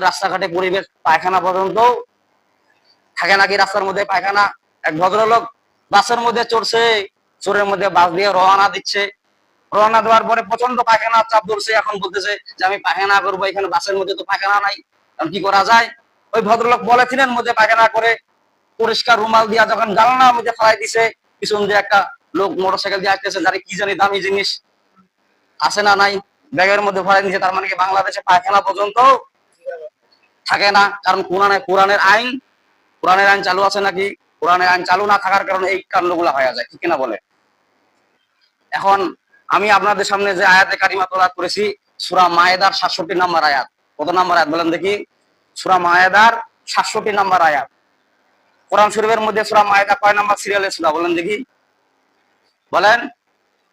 রাস্তাঘাটে পরিবেশ পায়খানা পর্যন্ত থাকে নাকি? রাস্তার মধ্যে পায়খানা, এক ভদ্রলোক বাসের মধ্যে চড়ছে, চোরের মধ্যে বাস দিয়ে রওনা দিচ্ছে। রওনা দেওয়ার পরে প্রচণ্ড পায়খানা চাপ ধরছে, এখন বলতেছে যে আমি পায়খানা করব, এখানে বাসের মধ্যে তো পায়খানা নাই। এখন কি করা যায়? ওই ভদ্রলোক বলেছিলেন মধ্যে পায়খানা করে পরিষ্কার রুমাল দিয়া যখন জানলার মধ্যে ফেলাই দিছে, পিছন দিয়ে একটা লোক মোটরসাইকেল দিয়ে আসতেছে যারে কি জানি দামি জিনিস, আছে না নাই? ব্যাগের মধ্যে ভরাই দিয়েছে তার মানে কি বাংলাদেশে পায়খানা পর্যন্ত থাকে না, কারণ কোরআনে কোরআনের আইন কোরআনের আইন চালু আছে নাকি? কোরআনের আইন চালু না থাকার কারণে এই কাণ্ডগুলো হয়ে যায়, ঠিক কিনা বলে? এখন আমি আপনাদের সামনে যে আয়াতে কারিমা তোলা করেছি, সুরা মায়েদার সাতষট্টি নাম্বার আয়াত। কত নাম্বার আয়াত বলেন দেখি? সুরা মায়েদার সাতষট্টি নাম্বার আয়াত। কোরআন শরীফের মধ্যে সুরা মায়েদা কয় নাম্বার সিরিয়ালে সুরা? বলেন দেখি। বলেন,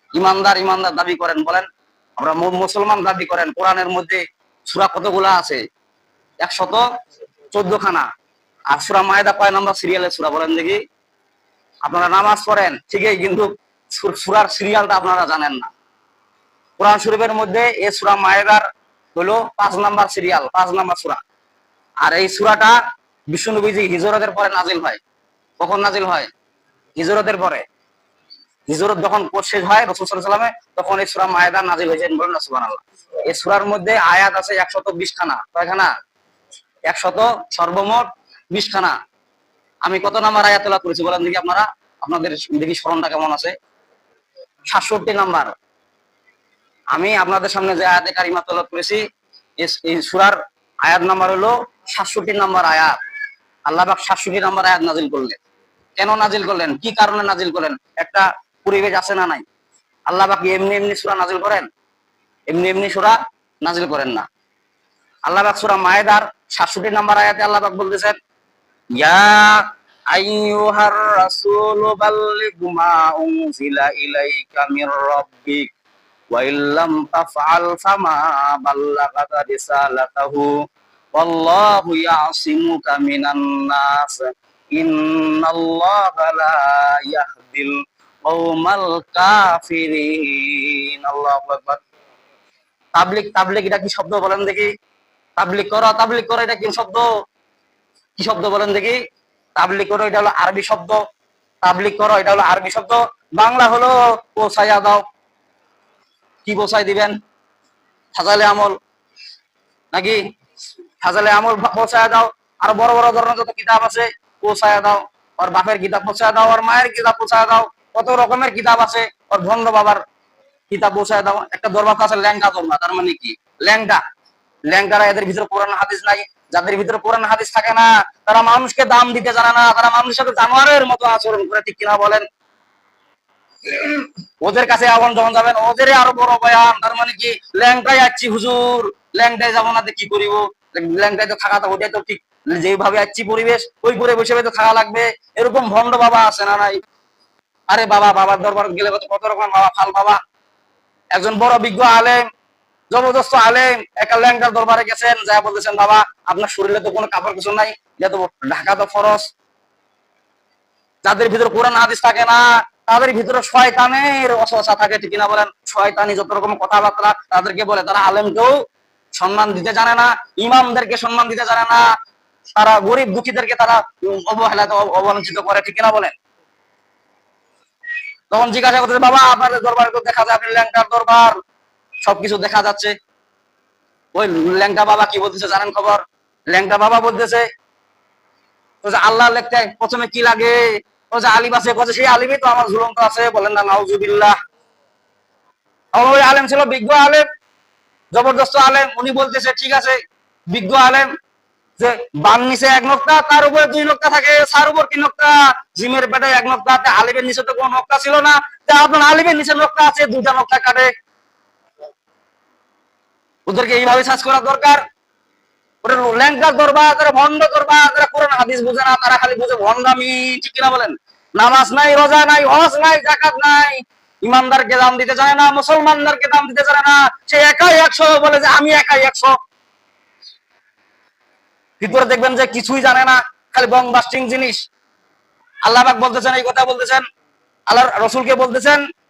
ইমানদার ইমানদার দাবি করেন, বলেন। আমরা মুসলমান দাবি করেন, কোরআনের মধ্যে সুরা কতগুলা আছে? একশত চোদ্দ খানা আর সুরা মায়েদা কয় নাম্বার সিরিয়ালে সুরা বলেন দেখি। আপনারা নামাজ পড়েন, ঠিকই, কিন্তু সুরার সিরিয়ালটা আপনারা জানেন না। কোরআন শরীফের মধ্যে এই সুরা মায়েদার হলো পাঁচ নাম্বার সিরিয়াল পাঁচ নাম্বার সুরা। আর এই সুরাটা বিষ্ণুনবীজি হিজরতের পরে নাজিল হয়। কখন নাজিল হয়? হিজরতের পরে। হিজরত যখন শেষ হয়, রসুল সাল্লামে তখন এই সুরা মায়েদা নাজিল হয়েছে, বলেন না সুবহানাল্লাহ। এই সুরার মধ্যে আয়াত আছে একশত বিশ খানা কয়খানা? একশত সর্বমোট বিশ খানা আমি কত নাম্বার আয়াত তেলাওয়াত করেছি বলেন দেখি আপনারা? আপনাদের দেখি স্মরণটা কেমন আছে? সাতষট্টি নাম্বার। আমি আপনাদের সামনে যে আয়াতে কারিমা করেছি এই সুরার আয়াত নাম্বার হলো সাতষট্টি নাম্বার আয়াত। আল্লাহ সাতষট্টি নাম্বার আয়াত নাজিল করলেন। কেন নাজিল করলেন? কি কারণে নাজিল করলেন? একটা পরিবেশ আছে না নাই? আল্লাহ পাক কি এমনি এমনি সুরা নাজিল করেন? এমনি এমনি সুরা নাজিল করেন না। আল্লাহ সুরা মায়েদার সাতষট্টি নাম্বার আয়াতে আল্লাহ পাক বলতেছেন, ইয়া আইয়ুহার রাসূলু বাল্লিগ উনজিলা ইলাইকা মির রাব্বিক, ওয়া ইল্লাম তাফআল ফামা বাল্লাগাতা রিসালাতাহু ইয়াহদিল কওমাল কাফিরিন। আল্লাহু আকবার। তাবলিগ তাবলিগ এটা কি শব্দ বলেন দেখি। তাবলিগ করো তাবলিগ করো, এটা কি শব্দ? কি শব্দ বলেন দেখি। তাবলিগ করো, এটা হলো আরবি শব্দ। তাবলিগ করো, এটা হলো আরবি শব্দ। বাংলা হলো পৌঁছাইয়া দাও। কি পৌঁছাই দিবেন? ফাজালে আমল। নাকি? ফাজালে আমল পৌঁছায় দাও। আর বড় বড় ধরনের যত কিতাব আছে পৌঁছায় দাও। ওর বাপের কিতাব পৌঁছায় দাও, ওর মায়ের কিতাব পৌঁছায় দাও। কত রকমের কিতাব আছে, ওর ভন্ড বাবার কিতাব পৌঁছায় দাও। একটা দরবার আছে ল্যাংটা দরবার, তার মানে কি? ল্যাংটা। ল্যাংটারা এদের ভিতরে কোরআন হাদিস নাই, যাদের ভিতরে কোরআন হাদিস থাকে না, তারা মানুষকে দাম দিতে জানে না, তারা মানুষের সাথে জানোয়ারের মতো আচরণ করে, ঠিক কিনা বলেন? ওদের কাছে এখন যখন যাবেন, ওদের আরও বড় বয়ান, তার মানে কি? ল্যাংটাই যাচ্ছি হুজুর ল্যাংটাই যাব না কি করিব? ল্যাংটাই তো থাকা ওটাই তো ঠিক যেভাবে যাচ্ছি পরিবেশ, ওই পরিবেশে তো থাকা লাগবে, এরকম ভণ্ড বাবা আছে না নাই? আরে বাবা, বাবার দরবার গেলে কত রকম বাবা, ফাল বাবা। একজন বড় বিজ্ঞ আলেম জবরদস্ত আলেম, একা ল্যাংটার দরবারে গেছেন, যা বলতেছেন, বাবা, আপনার শরীরে তো কোনো কাপড় কিছু নাই এটা ঢাকা তো ফরস যাদের ভিতরে কোরআন হাদিস থাকে না, তাদের ভিতরে শয়তানের অসহসা থাকে, ঠিক না বলেন? শয়তানি যত রকম কথাবার্তা তাদেরকে বলে, তারা আলেমকেও সম্মান দিতে জানে না, ইমামদেরকে সম্মান দিতে জানে না, তারা গরিব দুঃখীদেরকে তারা অবহেলা অব- করে, ঠিক না বলেন? তখন জিজ্ঞাসা করতে বাবা, আপনাদের দরবার দেখা যায় আপনি ল্যাংটার দরবার সবকিছু দেখা যাচ্ছে। ওই ল্যাংটা বাবা কি বলতেছে জানেন খবর? ল্যাংটা বাবা বলতেছে আল্লাহ লিখতে প্রথমে কি লাগে? ও যে আলিম আছে, বলছে, সেই আলিমই তো আমার ঝুলন্ত আছে, বলেন না, নাউজুবিল্লাহ। ওই আলেম ছিল, বিজ্ঞ আলেম, জবরদস্ত আলেম, উনি বলতেছে, ঠিক আছে, বিজ্ঞ আলেম, যে বান নিচে এক নক্তা, তার উপরে দুই নক্তা থাকে তার উপর তিন নক্তা, জিমের পেটে এক নক্তা আলিমের নিচে তো কোনো নক্তা ছিল না আপনার আলিমের নিচে নক্তা আছে, দুইটা নক্তা কাটে। ওদেরকে এইভাবে সার্চ করা দরকার। ল্যাংকার দরবার তারা তারা কোরআন, হাদিস বুঝে না, তারা খালি বুঝে ঠিক বলেন? নামাজ নাই, রোজা নাই, হজ নাই জাকাত নাই। ইমানদারকে দাম দিতে জানে না, মুসলমানদেরকে দাম দিতে না। সে একাই একশো বলে যে আমি একাই একশো। ভিতরে দেখবেন যে কিছুই জানে না, খালি বং বাস্টিং জিনিস। আল্লাহ বলতেছেন, এই কথা বলতেছেন। আল্লাহ রসুলকে বলতেছেন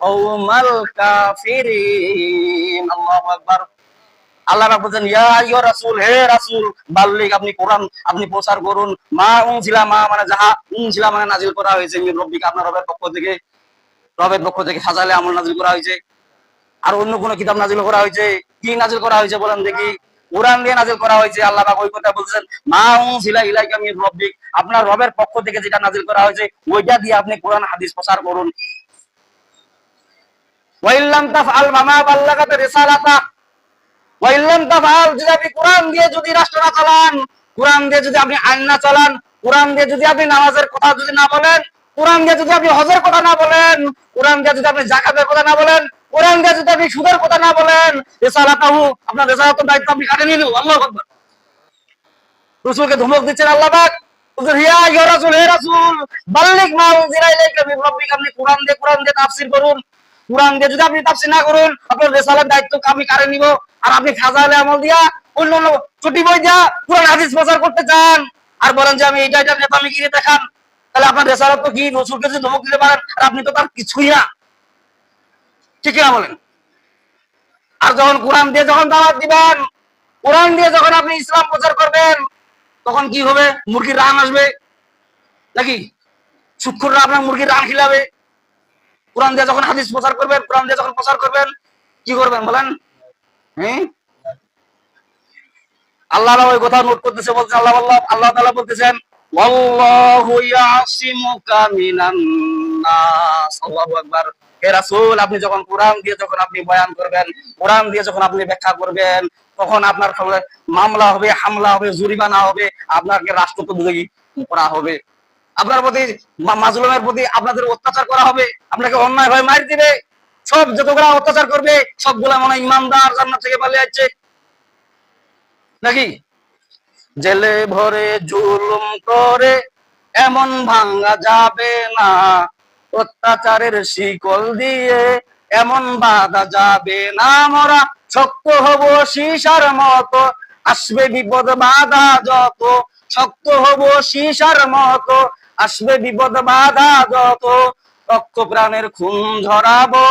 কওমাল আল্লাহু বলছেন, ইয়া হে আপনি কোরআন, আপনি প্রচার করুন। মা মা মানে যাহা মানে নাজিল করা হয়েছে রব্বিক আপনার রবের পক্ষ থেকে। রবের পক্ষ থেকে আমল নাজিল করা হয়েছে। আর অন্য কোন কিতাব নাজিল করা হয়েছে? কি নাজিল করা হয়েছে বলেন দেখি। কোরআন দিয়ে নাজিল করা হয়েছে, আল্লাহ পাক ওই কথা বলছেন, মা উনজিলা ইলাইকা মির রব্বিক। আপনার রবের পক্ষ থেকে যেটা নাজিল করা হয়েছে, ওইটা দিয়ে আপনি কোরআন, হাদিস প্রচার করুন। হজের কথা না বলেন, কোরআন দিয়ে যদি আপনি জাকাতের কথা না বলেন, কোরআন দিয়ে যদি আপনি সুদের কথা না বলেন আপনার দায়িত্ব আপনি কাটে নিলেন, আল্লাহু ধমক দিচ্ছেন আল্লাহ হে আপনি কোরআন দিয়ে কোরআন দিয়ে তাফসীর করুন। কোরআন দিয়ে যদি আপনি তাফসীর না করুন, আপনার রেসালের দায়িত্ব আমি কারে নিব? আর আপনি খাজা আলে আমল দিয়া অন্য অন্য ছুটি বই দিয়া কোরআন হাদিস প্রচার করতে চান, আর বলেন যে আমি এটা এটা নেতা আমি গিয়ে দেখান তাহলে আপনার রেসালাত তো কি রসুলকে যদি ধমক দিতে পারেন, আর আপনি তো তার কিছুই না। ঠিক না বলেন? আর যখন কোরআন দিয়ে যখন দাওয়াত দিবেন, কোরআন দিয়ে যখন আপনি ইসলাম প্রচার করবেন, তখন কি হবে? মুরগির রান আসবে? নাকি শুক্ররা আপনার মুরগির রান খিলাবে? কোরআন দিয়ে যখন হাদিস প্রচার করবেন, কোরআন দিয়ে যখন প্রচার করবেন, কি করবেন বলেন? হ্যাঁ আল্লাহ ওই কথা নোট করতেছে বলছে আল্লাহ আল্লাহ আল্লাহ বলতেছেন আপনি যখন কোরআন দিয়ে যখন আপনি বয়ান করবেন, কোরআন দিয়ে যখন আপনি ব্যাখ্যা করবেন, তখন আপনার মামলা হবে, হামলা হবে, জরিমানা হবে, আপনাকে রাষ্ট্রপতি করা হবে। আপনার প্রতি মাজলুমের প্রতি আপনাদের অত্যাচার করা হবে, আপনাকে অন্যায় ভাবে মার দিবে। সব যতগুলা অত্যাচার করবে, সবগুলা মনে ইমানদার জান্নাত থেকে পালিয়ে যাচ্ছে। নাকি? জেলে ভরে জুলুম করে, এমন ভাঙ্গা যাবে না। অত্যাচারের শিকল দিয়ে এমন বাধা যাবে না। মরা শক্ত হব সীসার মতো, আসবে বিপদ বাধা যত। শক্ত হব সীসার মতো আসবে বিপদ বাধা যত রক্ত প্রাণের খুন ঝরাবো